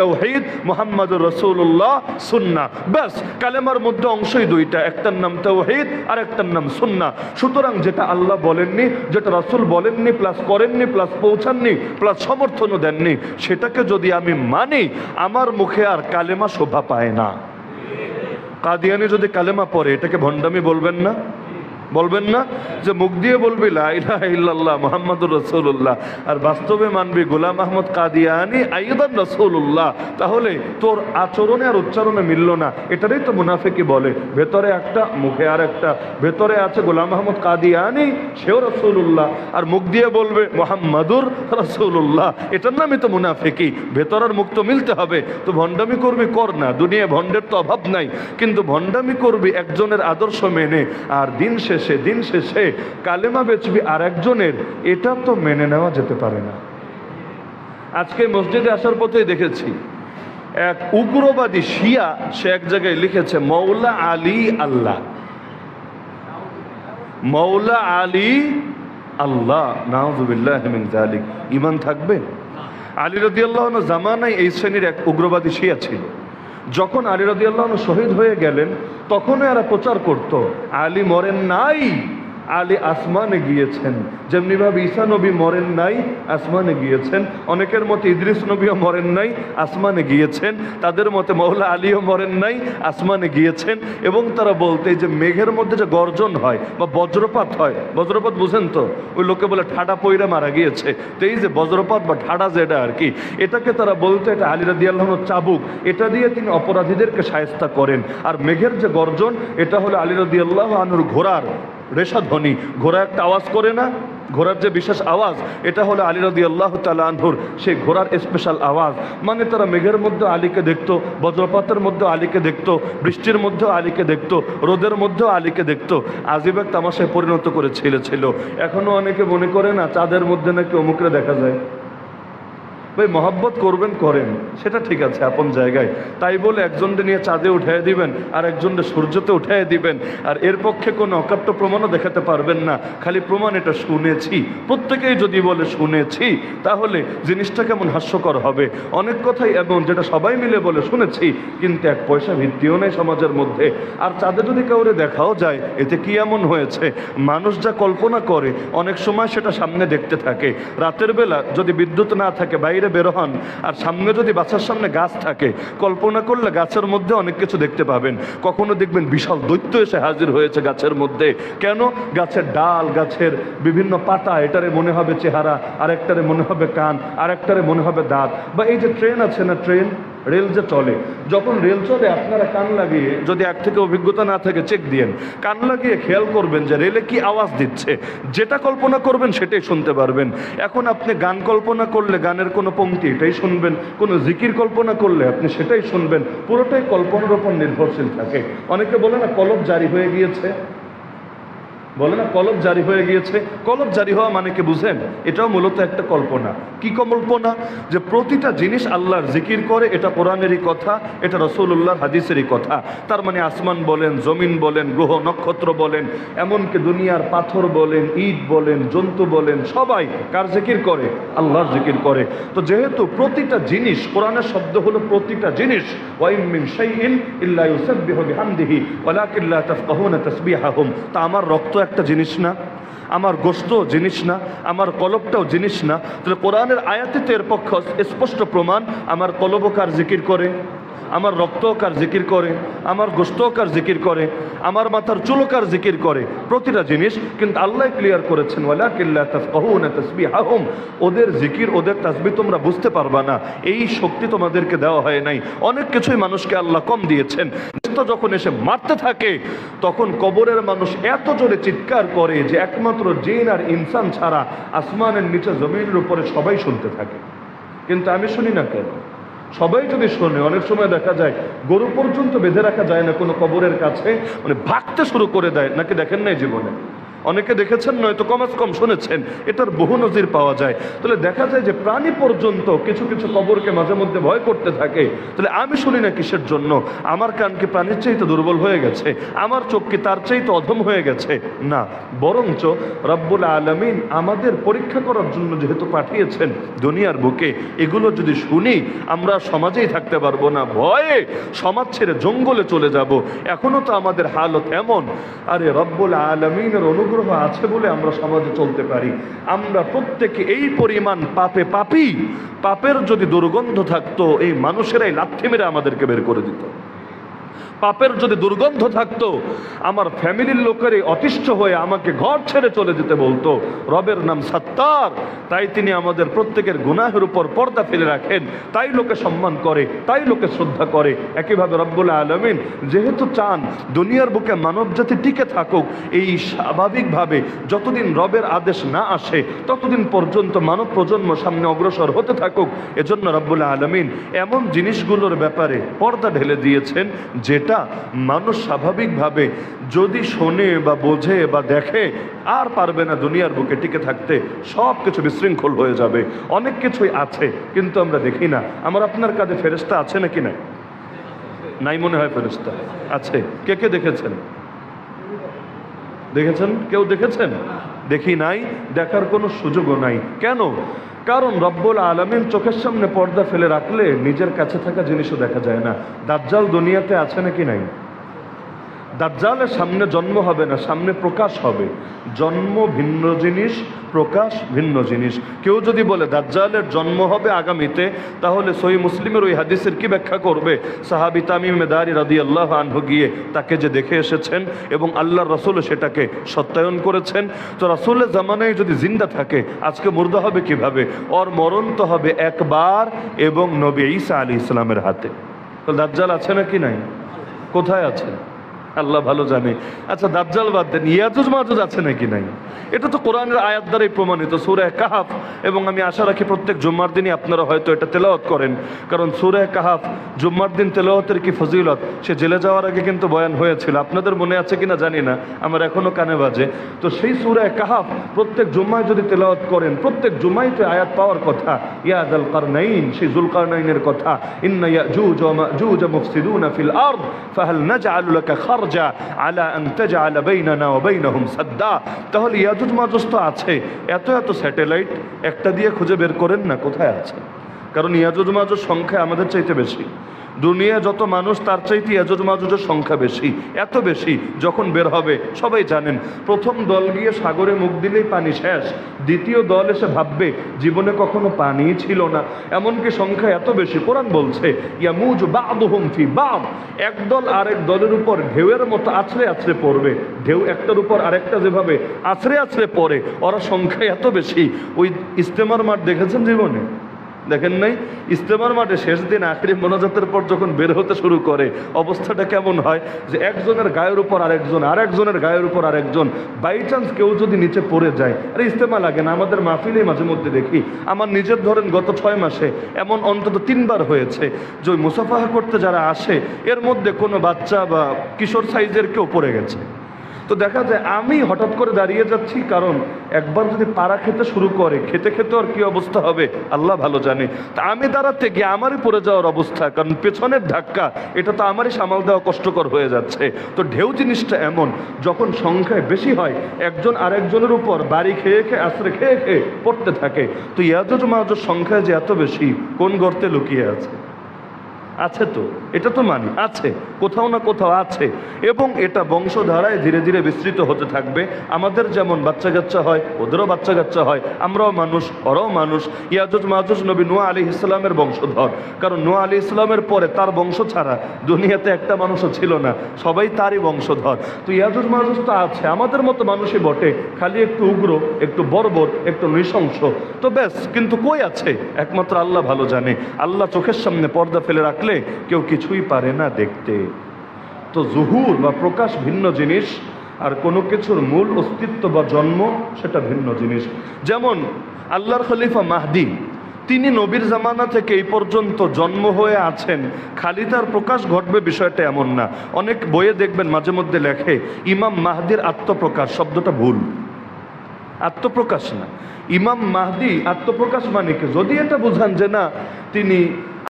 তৌহিদ, মোহাম্মদুর রসুল্লাহ সুন্না ব্যাস, কালেমার মধ্যে অংশই দুইটা, একটার নাম তৌহিদ আর একটার নাম সুন্না সুতরাং যেটা আল্লাহ বলেননি, যেটা রসুল বলেননি প্লাস করেননি প্লাস পৌঁছাননি প্লাস সমর্থনও দেননি, সেটাকে যদি আমি মানি, আমার মুখে আর কালেমা শোভা পায় না। কাদিয়ানি যদি কালেমা পড়ে, এটাকে ভণ্ডামি বলবেন না? বলবেন না যে মুখ দিয়ে বলবি ইল্লাল্লাহ মুহাম্মাদুর রাসূলুল্লাহ। আর বাস্তবে মানবি গোলাম আহমদ কাদিয়ানি আইদান রাসূলুল্লাহ। তাহলে তোর আচরণে আর উচ্চারণে মিলল না। এটারই তো মুনাফিকি বলে, ভেতরে একটা, মুখে আর একটা। ভেতরে আছে গোলাম আহমদ কাদিয়ানি, সেও রাসূলুল্লাহ। আর মুখ দিয়ে বলবে, মোহাম্মদুর রসুল্লাহ এটার নামই তো মুনাফিকি ভেতর আর মুখ তো মিলতে হবে। তো ভণ্ডামি করবি কর না। দুনিয়া ভণ্ডের তো অভাব নাই। কিন্তু ভণ্ডামি করবি একজনের আদর্শ মেনে। আর দিন শেষে, দিন শেষে কালেমা বেচবি আর একজনের এটা তো মেনে নেওয়া যেতে পারে না। আজকে মসজিদে আসার পথেই দেখেছি, এক উগ্রবাদী শিয়া, সে এক জায়গায় লিখেছে মৌলা আলী আল্লাহ। মৌলা আলী আল্লাহ মিন জালিক ইমান থাকবে? আলী রদিয়াল্লাহ জামানায় এই শ্রেণির এক উগ্রবাদী শিয়া ছিল। যখন আলী রদিয়াল্লাহ শহীদ হয়ে গেলেন তখনও এরা প্রচার করত আলী মরেন নাই। আলী আসমানে গিয়েছেন। যেমনিভাবে ঈসা নবী মরেন নাই, আসমানে গিয়েছেন। অনেকের মতে ইদ্রিস নবীও মরেন নাই, আসমানে গিয়েছেন। তাদের মতে মৌলা আলীও মরেন নাই, আসমানে গিয়েছেন। এবং তারা বলতে যে মেঘের মধ্যে যে গর্জন হয় বা বজ্রপাত হয়, বজ্রপাত বুঝেন তো? ওই লোকে বলে ঠাডা পইরা মারা গিয়েছে। তো এই যে বজ্রপাত বা ঠাডা যেটা আর কি, এটাকে তারা বলতে এটা আলী রাদিয়াল্লাহ চাবুক। এটা দিয়ে তিনি অপরাধীদেরকে সায়স্তা করেন। আর মেঘের যে গর্জন, এটা হলো আলী রাদিয়াল্লাহ আনুর ঘোড়ার রেশাধ্বনি ঘোড়া একটা আওয়াজ করে না? ঘোড়ার যে বিশেষ আওয়াজ, এটা হলো আলী রদি আল্লাহ তালাহুর সেই ঘোড়ার স্পেশাল আওয়াজ। মানে তারা মেঘের মধ্যে আলীকে দেখতো, বজ্রপাতের মধ্যে আলীকে দেখতো, বৃষ্টির মধ্যে আলীকে দেখতো, রোদের মধ্যে আলীকে দেখতো। আজিব এক তামাশায় পরিণত করে ছেলে ছিল এখনও অনেকে মনে করে না, চাঁদের মধ্যে নাকি অমুকরে দেখা যায়। ভাই, মহব্বত করবেন, করেন। সেটা ঠিক আছে, আপন জায়গায়। তাই বলে একজনকে নিয়ে চাঁদে উঠাই দিবেন আর একজনকে সূর্যতে উঠাই দিবেন। আর এর পক্ষে কোনো অকাট্য প্রমাণও দেখাতে পারবেন না। খালি প্রমাণ এটা শুনেছি। প্রত্যেকেই যদি বলে শুনেছি, তাহলে জিনিসটা কেমন হাস্যকর হবে? অনেক কথাই এমন যেটা সবাই মিলে বলে শুনেছি, কিন্তু এক পয়সা ভিত্তিও নেই সমাজের মধ্যে। আর চাঁদে যদি কাউরে দেখাও যায়, এতে কি এমন হয়েছে? মানুষ যা কল্পনা করে, অনেক সময় সেটা সামনে দেখতে থাকে। রাতের বেলা যদি বিদ্যুৎ না থাকে, বাইরে বের হন। আর সামনে যদি বাসার সামনে গাছ থাকে, কল্পনা করলে গাছের মধ্যে অনেক কিছু দেখতে পাবেন। কখনো দেখবেন বিশাল দৈত্য এসে হাজির হয়েছে গাছের মধ্যে। কেন? গাছের ডাল, গাছের বিভিন্ন পাতা, এটারে মনে হবে চেহারা, আরেকটারে মনে হবে কান, আরেকটারে মনে হবে দাঁত। বা এই যে ট্রেন আছে না ট্রেন রেল যে চলে, যখন রেল চলে, আপনারা কান লাগিয়ে যদি এক থেকে অভিজ্ঞতা না থাকে চেক দিয়েন। কান লাগিয়ে খেয়াল করবেন যে রেলে কি আওয়াজ দিচ্ছে। যেটা কল্পনা করবেন, সেটাই শুনতে পারবেন। এখন আপনি গান কল্পনা করলে গানের কোনো পংক্তি এটাই শুনবেন। কোনো জিকির কল্পনা করলে আপনি সেটাই শুনবেন। পুরোটাই কল্পনার উপর নির্ভরশীল থাকে। অনেকে বলে না, কলব জারি হয়ে গিয়েছে। বলে না, কলব জারি হয়ে গিয়েছে। কলব জারি হওয়া মানে কি বুঝেন? এটাও মূলত একটা কল্পনা। কি কল্পনা? যে প্রতিটা জিনিস আল্লাহর জিকির করে, এটা কোরআনেরই কথা, এটা রসুল্লাহর হাদিসেরই কথা। তার মানে আসমান বলেন, জমিন বলেন, গ্রহ, নক্ষত্র বলেন, এমনকি দুনিয়ার পাথর বলেন, ইট বলেন, জন্তু বলেন, সবাই কার জিকির করে? আল্লাহর জিকির করে। তো যেহেতু প্রতিটা জিনিস, কোরআনের শব্দ হলো প্রতিটা জিনিস ওয়াইম মিন শাইইন ইল্লা তা আমার রক্ত একটা জিনিস না, আমার গোস্ত জিনিস না, আমার কলবটাও জিনিস না। তাহলে কোরআনের আয়াতিতে এর পক্ষ স্পষ্ট প্রমাণ, আমার কলবকার জিকির করে। আমার রক্তকার জিকির করে, আমার গোস্তকার জিকির করে, আমার মাথার চুলকার জিকির করে, প্রতিটা জিনিস কিন্তু আল্লাহ ক্লিয়ার করেছেন ওয়ালা ওদের জিকির, ওদের তাসবি তোমরা বুঝতে পারবা না। এই শক্তি তোমাদেরকে দেওয়া হয় নাই। অনেক কিছুই মানুষকে আল্লাহ কম দিয়েছেন। যখন এসে মারতে থাকে, তখন কবরের মানুষ এত জোরে চিৎকার করে যে একমাত্র জিন আর ইনসান ছাড়া আসমানের নিচে জমিনের উপরে সবাই শুনতে থাকে। কিন্তু আমি শুনি না কেন? সবাই যদি শোনে, অনেক সময় দেখা যায় গরু পর্যন্ত বেঁধে রাখা যায় না কোনো কবরের কাছে মানে ভাগতে শুরু করে দেয়, নাকি দেখেন নাই জীবনে? অনেকে দেখেছেন, নয়তো কমাস কম শুনেছেন, এটার বহু নজির পাওয়া যায়। তাহলে দেখা যায় যে প্রাণী পর্যন্ত কিছু কিছু কবরকে মাঝে মধ্যে ভয় করতে থাকে। তাহলে আমি শুনি না কিসের জন্য? আমার কান কি প্রাণীর চাইতে দুর্বল হয়ে গেছে? আমার চোখ কি তার চাইতে অধম হয়ে গেছে? না, বরঞ্চ রব্বুল আলমিন আমাদের পরীক্ষা করার জন্য যেহেতু পাঠিয়েছেন দুনিয়ার বুকে, এগুলো যদি শুনি, আমরা সমাজেই থাকতে পারব না। ভয়ে সমাজ ছেড়ে জঙ্গলে চলে যাব। এখনও তো আমাদের হালত এমন। আরে রব্বুল আলমিনের অনুগ্রহ আছে বলে আমরা সমাজে চলতে পারি। আমরা প্রত্যেকে এই পরিমাণ পাপে পাপি। পাপের যদি দুর্গন্ধ থাকতো, এই মানুষেরাই লাথি মেরে আমাদেরকে বের করে দিত। পাপের যদি দুর্গন্ধ থাকতো, আমার ফ্যামিলির লোকেরই অতিষ্ঠ হয়ে আমাকে ঘর ছেড়ে চলে যেতে বলতো। রবের নাম সত্তার। তাই তিনি আমাদের প্রত্যেকের গুনাহের উপর পর্দা ফেলে রাখেন। তাই লোকে সম্মান করে, তাই লোকে শ্রদ্ধা করে। একইভাবে রব্বুল আলমিন যেহেতু চান দুনিয়ার বুকে মানব জাতি টিকে থাকুক, এই স্বাভাবিকভাবে যতদিন রবের আদেশ না আসে, ততদিন পর্যন্ত মানব প্রজন্ম সামনে অগ্রসর হতে থাকুক। এজন্য রব্বুল আলমিন এমন জিনিসগুলোর ব্যাপারে পর্দা ঢেলে দিয়েছেন, যেটা মানুষ স্বাভাবিকভাবে যদি শোনে বা বোঝে বা দেখে, আর পারবে না দুনিয়ার বুকে টিকে থাকতে সব কিছু বিশৃঙ্খল হয়ে যাবে। অনেক কিছুই আছে, কিন্তু আমরা দেখি না। আমার আপনার কাজে ফেরেস্তা আছে নাকি না নাই মনে হয় ফেরেস্তা আছে। কে কে দেখেছেন? দেখেছেন? কেউ দেখেছেন? দেখি নাই? দেখার কোনো সুযোগও নাই। কেন? কারণ রব্বুল আলমিন চোখের সামনে পর্দা ফেলে রাখলে নিজের কাছে থাকা জিনিসও দেখা যায় না। দাজ্জাল দুনিয়াতে আছে নাকি নাই? দাজ্জালের সামনে জন্ম হবে না, সামনে প্রকাশ হবে। জন্ম ভিন্ন জিনিস, প্রকাশ ভিন্ন জিনিস। কেউ যদি বলে দাজ্জালের জন্ম হবে আগামীতে, তাহলে সহি মুসলিমের ওই হাদিসের কি ব্যাখ্যা করবে? সাহাবি তামিম মেদারি রাদি আল্লাহ আনহু গিয়ে তাকে যে দেখে এসেছেন এবং আল্লাহর রসুল সেটাকে সত্যায়ন করেছেন। তো রাসুলের জামানায় যদি জিন্দা থাকে, আজকে মুর্দা হবে কীভাবে? ওর মরণ তো হবে একবার এবং নবী ঈসা আলী ইসলামের হাতে। তো দাজ্জাল আছে নাকি নাই? কোথায় আছে? আল্লাহ ভালো জানে। আচ্ছা দাজ্জাল বাদ দেন, ইয়াজুজ মাজুজ আছে নাকি নাই? এটা তো কোরআনের আয়াত দ্বারাই প্রমাণিত, সুরে কাহাফ। এবং আমি আশা রাখি প্রত্যেক জুম্মার দিনই আপনারা হয়তো এটা তেলাওয়াত করেন। কারণ সুরে কাহাফ জুম্মার দিন তেলাওয়াতের কি ফজিলত? সে জেলে যাওয়ার আগে কিন্তু বয়ান হয়েছিল। আপনাদের মনে আছে কিনা জানি না, আমার এখনও কানে বাজে। তো সেই সুরে কাহাফ প্রত্যেক জুম্মায় যদি তেলাওয়াত করেন, প্রত্যেক জুম্মায় তো আয়াত পাওয়ার কথা। ইয়াদ আল কারনাইন সেই জুল কারনাইনের কথা আলা সাদ্দা। তাহলে ইয়াজুজ মাজুজ তো আছে। এত এত স্যাটেলাইট, একটা দিয়ে খুঁজে বের করেন না, কোথায় আছে? কারণ ইয়াজুজ মাজুজ সংখ্যা আমাদের চাইতে বেশি। দুনিয়া যত মানুষ, তার চাইতে ইয়াজুজ মাজুজের সংখ্যা বেশি, এত বেশি যখন বের হবে, সবাই জানেন, প্রথম দল গিয়ে সাগরে মুখ দিলেই পানি শেষ, দ্বিতীয় দল এসে ভাববে, জীবনে কখনো পানি ছিল না, এমনকি সংখ্যা এত বেশি, কোরআন বলছে, ইয়ামুজ বাদহুম ফি বাদ। এক দল আরেক দলের উপর ঢেউয়ের মতো আছড়ে আছড়ে পড়বে, ঢেউ একটার উপর আরেকটা যেভাবে আছড়ে আছড়ে পড়ে, ওরা সংখ্যা এত বেশি। ওই ইস্তেমার মাঠ দেখেছেন জীবনে? দেখেন নাই? ইস্তেমার মাঠে শেষ দিন আখরি মোনাজাতের পর যখন বের হতে শুরু করে, অবস্থাটা কেমন হয়? যে একজনের গায়ের উপর আরেকজন, আরেকজনের গায়ের উপর আরেকজন। বাই চান্স কেউ যদি নিচে পড়ে যায়, আরে ইস্তেমা লাগে না, আমাদের মাহফিলেই মাঝে মধ্যে দেখি। আমার নিজের ধরেন গত ছয় মাসে এমন অন্তত তিনবার হয়েছে যে মুসাফাহা করতে যারা আসে, এর মধ্যে কোনো বাচ্চা বা কিশোর সাইজের কেউ পড়ে গেছে। তো দেখা যায় আমি হঠাৎ করে দাঁড়িয়ে যাচ্ছি, কারণ একবার যদি পাড়া খেতে শুরু করে, খেতে খেতে আর কি অবস্থা হবে? আল্লাহ ভালো জানে। তা আমি দাঁড়াতে গিয়ে আমারই পড়ে যাওয়ার অবস্থা, কারণ পেছনের ধাক্কা, এটা তো আমারই সামাল দেওয়া কষ্টকর হয়ে যাচ্ছে। তো ঢেউ জিনিসটা এমন, যখন সংখ্যায় বেশি হয়, একজন আরেকজনের উপর বাড়ি খেয়ে খেয়ে, আশ্রে খেয়ে খেয়ে পড়তে থাকে। তো ইয়াজুজ মাহাজুর সংখ্যায় যে এত বেশি, কোন গর্তে লুকিয়ে আছে? আছে তো, এটা তো মানি, আছে, কোথাও না কোথাও আছে। এবং এটা বংশধারায় ধীরে ধীরে বিস্তৃত হতে থাকবে। আমাদের যেমন বাচ্চা কাচ্চা হয়, ওদেরও বাচ্চা কাচ্চা হয়, আমরাও মানুষ, ওরাও মানুষ। ইয়াজুজ মাহুজ নবী নোয়া আলী ইসলামের বংশধর। কারণ নোয়া আলী ইসলামের পরে তার বংশ ছাড়া দুনিয়াতে একটা মানুষও ছিল না, সবাই তারই বংশধর। তো ইয়াজুজ মাহুজ তো আছে, আমাদের মতো মানুষই বটে, খালি একটু উগ্র, একটু বর্বর, একটু নৃশংস। তো ব্যাস, কিন্তু কই আছে? একমাত্র আল্লাহ ভালো জানে। আল্লাহ চোখের সামনে পর্দা ফেলে রাখলে কেউ কিছুই পারে না দেখতে। তো জুহুর বা প্রকাশ ভিন্ন জিনিস, আর কোনো কিছুর মূল অস্তিত্ব বা জন্ম সেটা ভিন্ন জিনিস। যেমন, আল্লাহর খলিফা মাহদি, তিনি নবীর জামানা থেকে এই পর্যন্ত জন্ম হয়ে আছেন। খালি তার প্রকাশ ঘটবে বিষয়টা এমন না। অনেক বইয়ে দেখবেন মাঝে মধ্যে লেখে, ইমাম মাহদির আত্মপ্রকাশ, শব্দটা ভুল। আত্মপ্রকাশ না। ইমাম মাহদি আত্মপ্রকাশ মানে কি? যদি এটা বুঝান যে না, তিনি